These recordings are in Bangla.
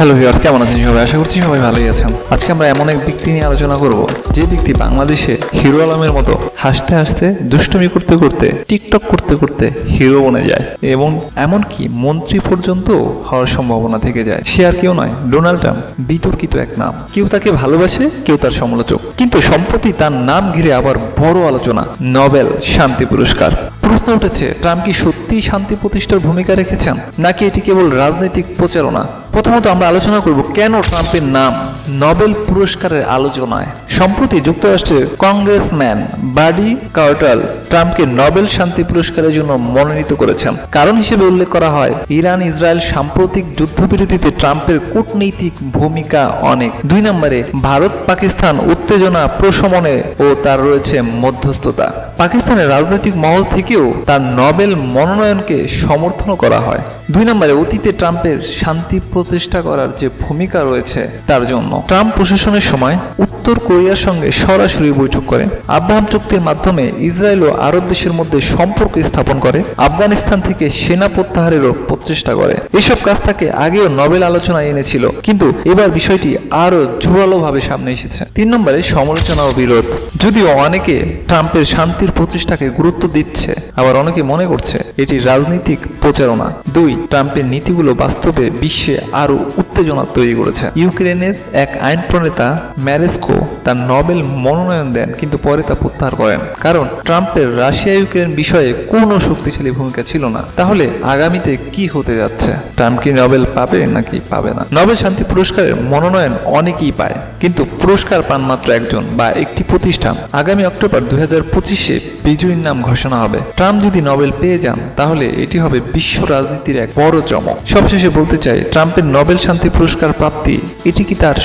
হ্যালো ভিউয়ার্স কেমন আছেন সবাই? আশা করছি সবাই ভালোই আছেন। আজকে আমরা এমন এক ব্যক্তি নিয়ে আলোচনা করব, যে ব্যক্তি বাংলাদেশে হিরো আলমের মতো হাসতে হাসতে দুষ্টুমি করতে করতে, টিকটক করতে করতে হিরো বনে যায় এবং এমনকি মন্ত্রী পর্যন্ত হওয়ার সম্ভাবনা থেকে যায়। সে আর কেউ নয়, ডোনাল্ড ট্রাম্প, বিতর্কিত এক নাম। কেউ তাকে ভালোবাসে, কেউ তার সমালোচক। কিন্তু সম্প্রতি তার নাম ঘিরে আবার বড় আলোচনা, নোবেল শান্তি পুরস্কার। প্রশ্ন উঠেছে, ট্রাম্প কি সত্যিই শান্তি প্রতিষ্ঠার ভূমিকা রেখেছেন? নাকি এটি কেবল রাজনৈতিক প্রচারণা? প্রথমত আমরা আলোচনা করব কেন ট্রাম্পের নাম নোবেল পুরস্কারের আলোচনায়। সম্প্রতি যুক্তরাষ্ট্রের কংগ্রেসম্যান বাডি কার্টাল ট্রাম্পকে নোবেল শান্তি পুরস্কারের জন্য মনোনীত করেছেন। কারণ হিসেবে উল্লেখ করা হয়, ইরান ইসরায়েল সাম্প্রতিক যুদ্ধবিরতিতে ট্রাম্পের কূটনৈতিক ভূমিকা অনেক। দুই নম্বরে, ভারত পাকিস্তান উত্তেজনা প্রশমনে ও তার রয়েছে মধ্যস্থতা। পাকিস্তানের রাজনৈতিক মহল থেকেও তার নোবেল মনোনয়নকে সমর্থন করা হয়। দুই নম্বরে, অতীতে ট্রাম্পের শান্তি প্রতিষ্ঠা করার যে ভূমিকা রয়েছে তার জন্য। ট্রাম্প প্রশাসনের সময় উত্তর কোরিয়ার সঙ্গে সরাসরি বৈঠক করে। আব্রাহাম চুক্তির মাধ্যমে ইসরায়েল ও আরব দেশের মধ্যে সম্পর্ক স্থাপন করে। আফগানিস্তান থেকে সেনা প্রত্যাহারেরও প্রচেষ্টা করে। এসব কাজ তাকে আগেও নোবেল আলোচনায় এনেছিল, কিন্তু এবার বিষয়টি আরও জোরালোভাবে সামনে এসেছে। তিন নম্বরে সমালোচনা ও বিরোধ। যদিও অনেকে ট্রাম্পের শান্তির প্রচেষ্টাকে গুরুত্ব দিচ্ছে, আবার অনেকে মনে করছে এটি রাজনৈতিক প্রচারণা। দুই, ট্রাম্পের নীতিগুলো বাস্তবে বিশ্বে আরও উত্তেজনা তৈরি করেছে। ইউক্রেনের এক আইন প্রণেতা ম্যারেস্কো তার নোবেল মনোনয়ন দেন, কিন্তু পরে তা প্রত্যাহার করেন। কারণ ট্রাম্পের রাশিয়া ইউক্রেন বিষয়ে কোনো শক্তিশালী ভূমিকা ছিল না। তাহলে আগামীতে কি হতে যাচ্ছে? ট্রাম্প কি নোবেল পাবে নাকি পাবে না? নোবেল শান্তি পুরস্কারের মনোনয়ন অনেকেই পায়, কিন্তু পুরস্কার পান মাত্র একজন বা একটি প্রতিষ্ঠান। আগামী অক্টোবর দুই হাজার পঁচিশে বিজয়ীর নাম ঘোষণা হবে। ট্রাম্প যদি নোবেল পেয়ে যান, তাহলে এটি হবে বিশ্ব রাজনীতির এক বড় চমক। সবশেষে বলতে চাই, ট্রাম্পের নোবেল শান্তি পুরস্কার প্রাপ্তি, এটি কি তার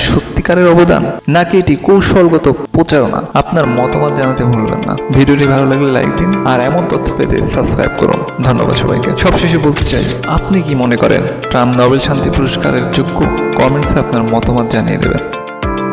সত্যিকারের অবদান, নাকি এটি কৌশলগত প্রচারণা? আপনার মতামত জানাতে ভুলবেন না। ভিডিওটি ভালো লাগলে লাইক দিন, আর এমন তথ্য পেতে সাবস্ক্রাইব করুন। ধন্যবাদ সবাইকে। সবশেষে বলতে চাই, আপনি কি মনে করেন, ট্রাম্প নোবেল শান্তি পুরস্কারের যোগ্য? কমেন্টসে আপনার মতামত জানিয়ে দেবেন।